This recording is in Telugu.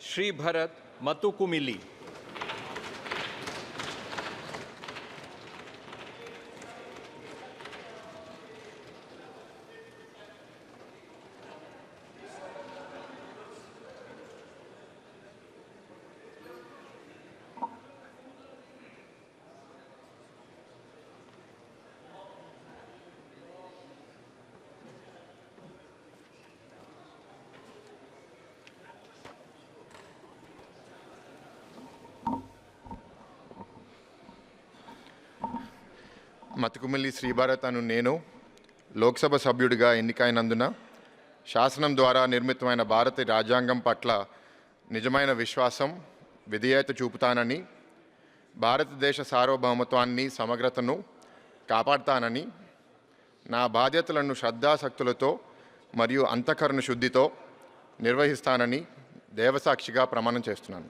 श्री भरत मतुकुमिली మతుకుమిల్లి శ్రీభారత్ అను నేను లోక్సభ సభ్యుడిగా ఎన్నికైనందున శాసనం ద్వారా నిర్మితమైన భారత రాజ్యాంగం పట్ల నిజమైన విశ్వాసం విధేయత చూపుతానని భారతదేశ సార్వభౌమత్వాన్ని సమగ్రతను కాపాడుతానని నా బాధ్యతలను శ్రద్ధాశక్తులతో మరియు అంతఃకరణ శుద్ధితో నిర్వహిస్తానని దేవసాక్షిగా ప్రమాణం చేస్తున్నాను.